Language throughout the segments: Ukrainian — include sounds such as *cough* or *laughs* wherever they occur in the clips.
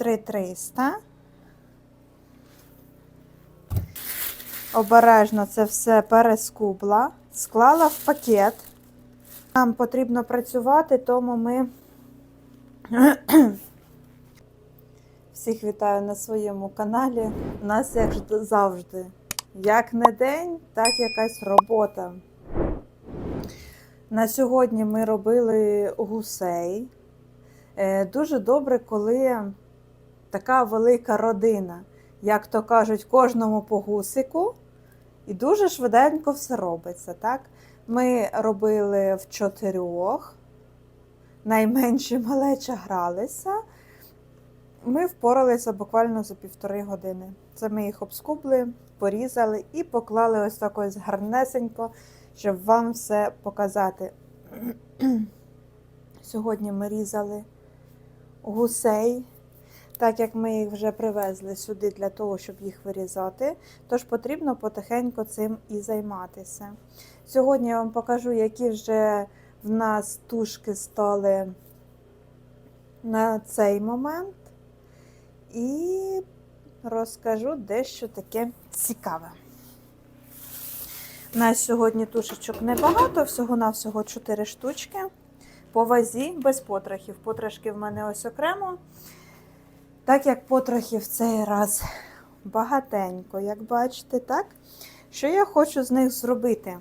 3300. Обережно це все перескубла, склала в пакет. Нам потрібно працювати, тому ми *clears throat* всіх вітаю на своєму каналі. У нас як завжди, як не день, так якась робота. На сьогодні ми робили гусей. Е, Дуже добре, коли така велика родина. Як то кажуть, кожному по гусику, і дуже швиденько все робиться. Так? Ми робили в чотирьох, найменші малеча гралися. Ми впоралися буквально за півтори години. Це ми їх обскубли, порізали і поклали ось так ось гарнесенько, щоб вам все показати. *clears throat* Сьогодні ми різали гусей, так як ми їх вже привезли сюди для того, щоб їх вирізати. Тож потрібно потихеньку цим і займатися. Сьогодні я вам покажу, які вже в нас тушки стали на цей момент. І розкажу дещо таке цікаве. У нас сьогодні тушечок небагато, всього-навсього 4 штучки. По вазі без потрохів. Потрохи в мене ось окремо. Так як потрохів в цей раз багатенько, як бачите, так? Що я хочу з них зробити?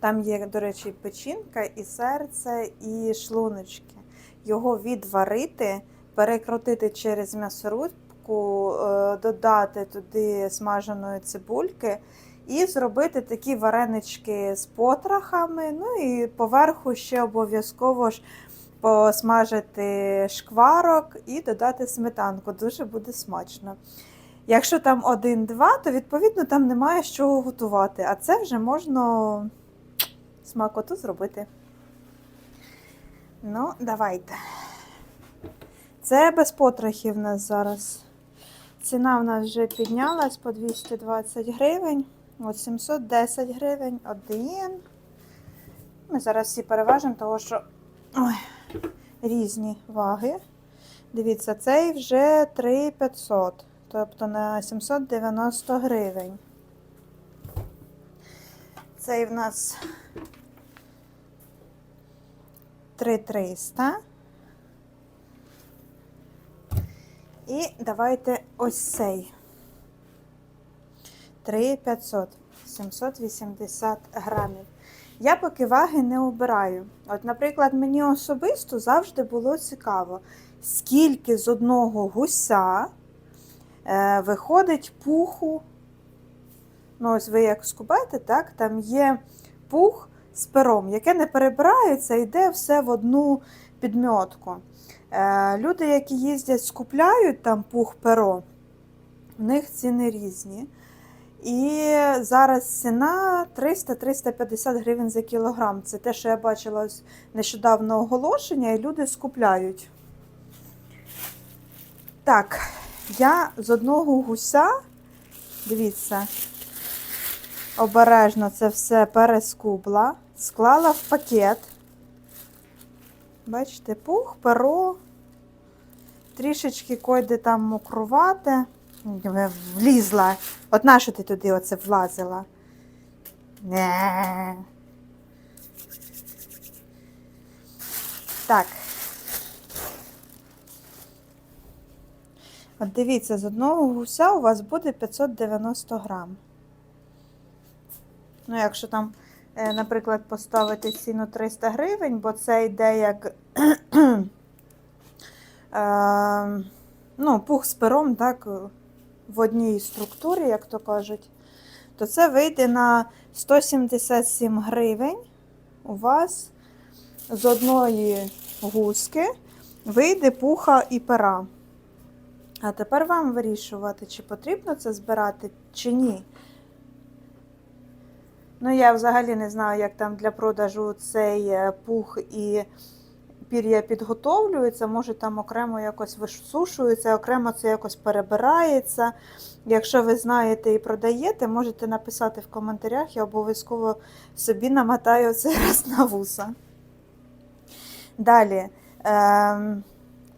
Там є, до речі, печінка, і серце, і шлуночки. Його відварити, перекрутити через м'ясорубку, е, додати туди смаженої цибульки і зробити такі варенички з потрохами. Ну і поверху ще обов'язково ж посмажити шкварок і додати сметанку. Дуже буде смачно. Якщо там один-два, то відповідно там немає з чого готувати, а це вже можна смакоту зробити. Ну, давайте. Це без потрохів в нас зараз. Ціна в нас вже піднялась по 220 гривень. От 710 гривень один. Ми зараз всі переважимо, тому що ой, різні ваги. Дивіться, цей вже 3500, тобто на 790 гривень. Цей в нас 3300. І давайте ось цей. 3500, 780 грамів. Я поки ваги не обираю. От, наприклад, мені особисто завжди було цікаво, скільки з одного гуся е, виходить пуху. Ну, ось ви як скубаєте, так, там є пух з пером, яке не перебирається, йде все в одну підмьотку. Е, люди, які їздять, скупляють там пух перо, в них ціни різні. І зараз ціна 300-350 гривень за кілограм. Це те, що я бачила ось нещодавно оголошення, і люди скупляють. Так, я з одного гуся, дивіться, обережно це все перескубла, склала в пакет. Бачите, пух, перо, трішечки койде там мокрувати. Влізла. От нащо ти туди оце влазила? Не. Так. От дивіться, з одного гуся у вас буде 590 грам. Ну, якщо там, е, наприклад, поставити ціну 300 гривень, бо це йде як *clears throat* е, ну, пух з пером, так, в одній структурі, як то кажуть, то це вийде на 177 гривень. У вас з одної гуски вийде пуха і пера. А тепер вам вирішувати, чи потрібно це збирати, чи ні. Ну, я взагалі не знаю, як там для продажу цей е, пух і пір'я підготовлюється, може там окремо якось висушується, окремо це якось перебирається. Якщо ви знаєте і продаєте, можете написати в коментарях, я обов'язково собі намотаю цей *laughs* раз на вуса. Далі. Ем,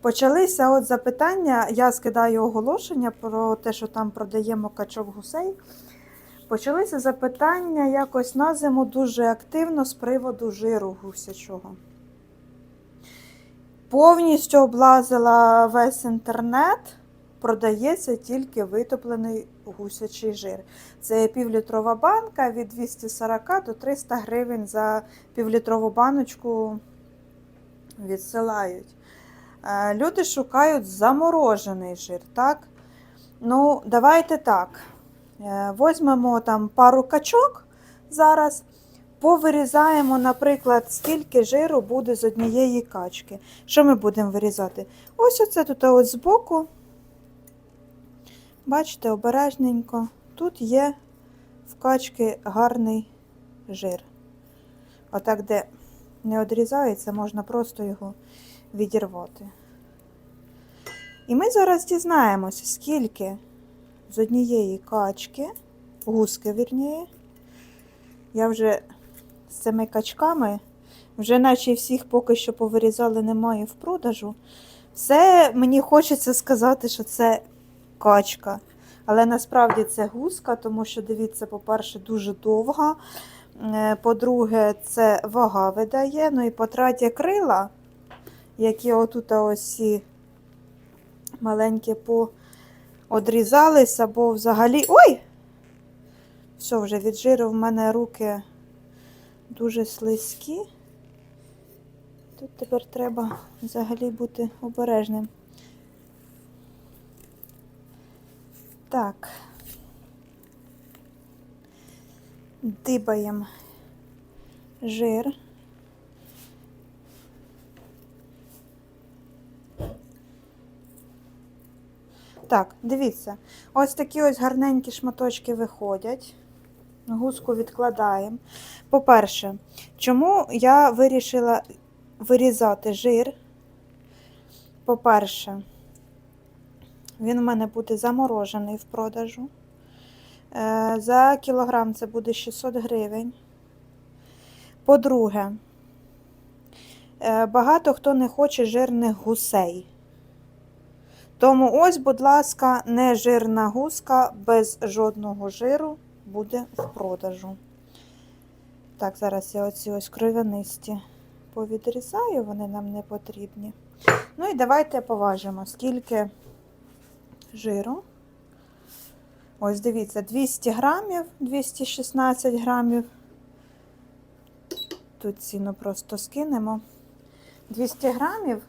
Почалися от запитання, я скидаю оголошення про те, що там продаємо качок гусей. Почалися запитання якось на зиму дуже активно з приводу жиру гусячого. Повністю облазила весь інтернет, продається тільки витоплений гусячий жир. Це півлітрова банка від 240 до 300 гривень за півлітрову баночку відсилають. Е, Люди шукають заморожений жир, так? Ну, давайте так. Е, Возьмемо там пару качок зараз, повирізаємо, наприклад, скільки жиру буде з однієї качки. Що ми будемо вирізати? Ось оце тут ось збоку. Бачите, обережненько. Тут є в качки гарний жир. Отак, де не одрізається, можна просто його відірвати. І ми зараз дізнаємося, скільки з однієї качки, гуски, вірніше, я вже з цими качками, вже наче всіх поки що повирізали, немає в продажу. Все мені хочеться сказати, що це качка. Але насправді це гуска, тому що, дивіться, по-перше, дуже довга. Е, По-друге, це вага видає. Ну і по-третє, крила, які отут ось маленькі поодрізалися, бо взагалі. Ой! Все, вже від жиру в мене руки дуже слизькі. Тут тепер треба взагалі бути обережним. Так. Дибаємо жир. Так, дивіться, ось такі ось гарненькі шматочки виходять. Гуску відкладаємо. По-перше, чому я вирішила вирізати жир? По-перше, він у мене буде заморожений в продажу. Е, За кілограм це буде 600 гривень. По-друге, е, багато хто не хоче жирних гусей. Тому ось, будь ласка, нежирна гуска без жодного жиру буде в продажу. Так, зараз я оці ось кров'янисті повідрізаю, вони нам не потрібні. Ну і давайте поважимо, скільки жиру. Ось дивіться, 200 грамів, 216 грамів. Тут ціну просто скинемо. 200 грамів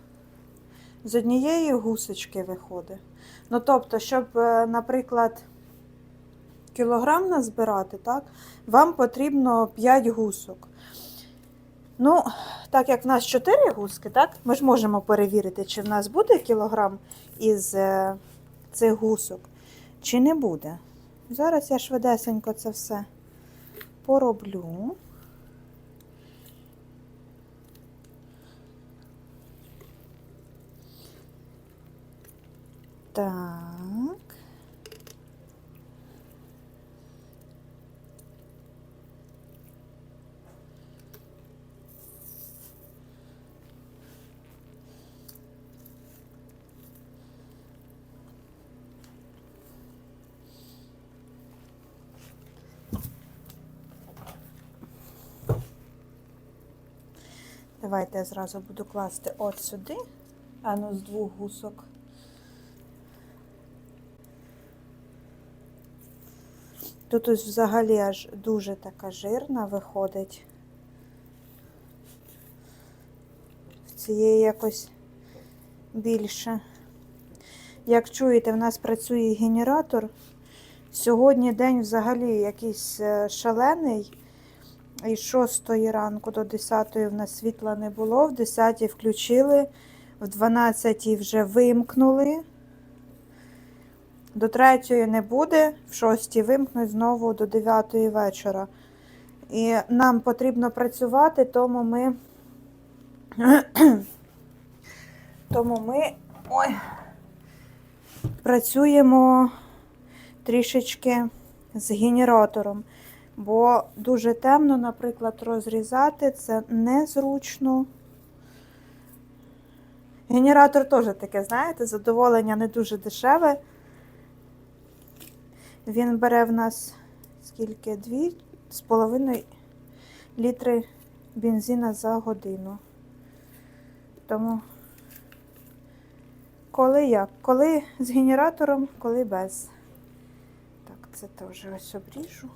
з однієї гусочки виходить. Ну, тобто, щоб, е, наприклад, кілограм назбирати, так, вам потрібно 5 гусок. Ну, так як в нас 4 гуски, так, ми ж можемо перевірити, чи в нас буде кілограм із е, цих гусок, чи не буде. Зараз я швидесенько це все пороблю. Так. Давайте я зразу буду класти от сюди, а ну з двох гусок. Тут ось взагалі аж дуже така жирна виходить. В цієї якось більше. Як чуєте, в нас працює генератор. Сьогодні день взагалі якийсь е, шалений. Із 6 ранку до 10 в нас світла не було, в 10 включили, в 12 вже вимкнули. До 3 не буде, в 6 вимкнуть знову до 9 вечора. І нам потрібно працювати, тому ми. *clears throat* тому ми ой, працюємо трішечки з генератором. Бо дуже темно, наприклад, розрізати це незручно. Генератор теж таке, знаєте, задоволення не дуже дешеве. Він бере в нас скільки? Дві з половиною літри бензина за годину. Тому коли як? Коли з генератором, коли без. Так, це теж ось обріжу.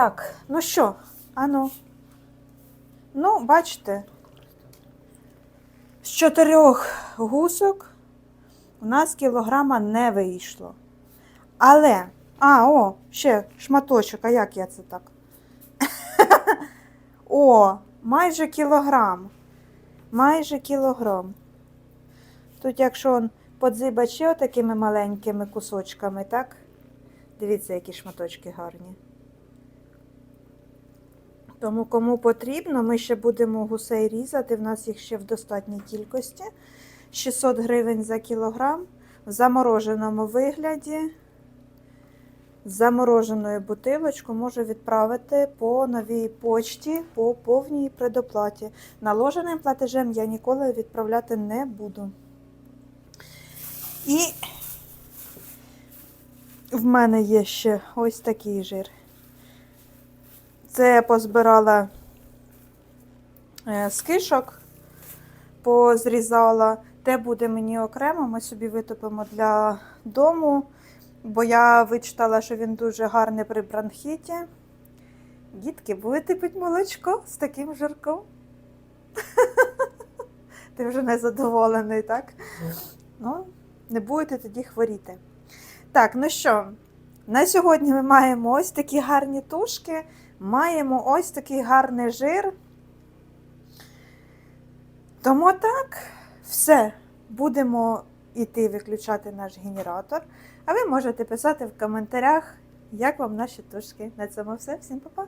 Так, ну що, ану. Ну, бачите, з чотирьох гусок у нас кілограма не вийшло. Але, а, о, ще шматочок, а як я це так? *laughs* О, майже кілограм. Майже кілограм. Тут, якщо он подзибать такими маленькими кусочками, так? Дивіться, які шматочки гарні. Тому кому потрібно, ми ще будемо гусей різати. В нас їх ще в достатній кількості. 600 гривень за кілограм в замороженому вигляді. З Замороженою бутилочку можу відправити по новій почті по повній предоплаті. Наложеним платежем я ніколи відправляти не буду. І в мене є ще ось такий жир. Це я позбирала е, з кишок, позрізала. Те буде мені окремо, ми собі витопимо для дому, бо я вичитала, що він дуже гарний при бронхіті. Дітки, будете пити молочко з таким жирком? *laughs* Ти вже не задоволений, так? Ну, не будете тоді хворіти. Так, ну що, на сьогодні ми маємо ось такі гарні тушки. Маємо ось такий гарний жир. Тому так, все. Будемо йти виключати наш генератор. А ви можете писати в коментарях, як вам наші тушки. На цьому все. Всім па-па!